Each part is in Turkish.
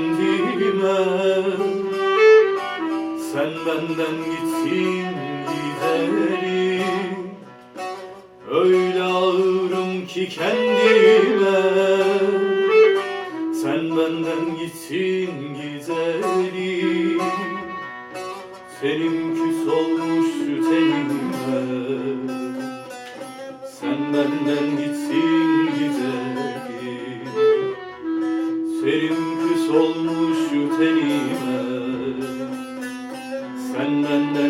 kendime. Sen benden gitsin giderim. Öyle ağırım ki kendime. Sen benden gitsin giderim. Senin küs olmuş tenime Sen benden gitsin Sen benden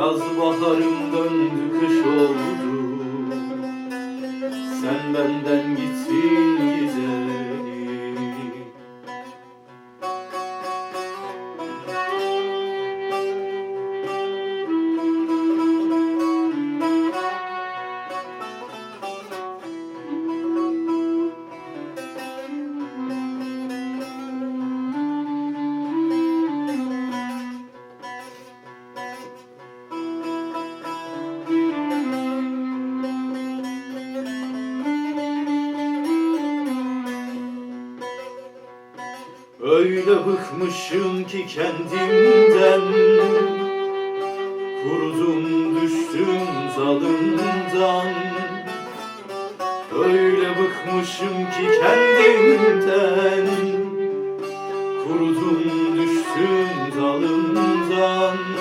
Yaz baharım döndü kış Öyle bıkmışım ki kendimden. Kurudum düştüm zalımdan Öyle bıkmışım ki kendimden. Kurudum düştüm zalımdan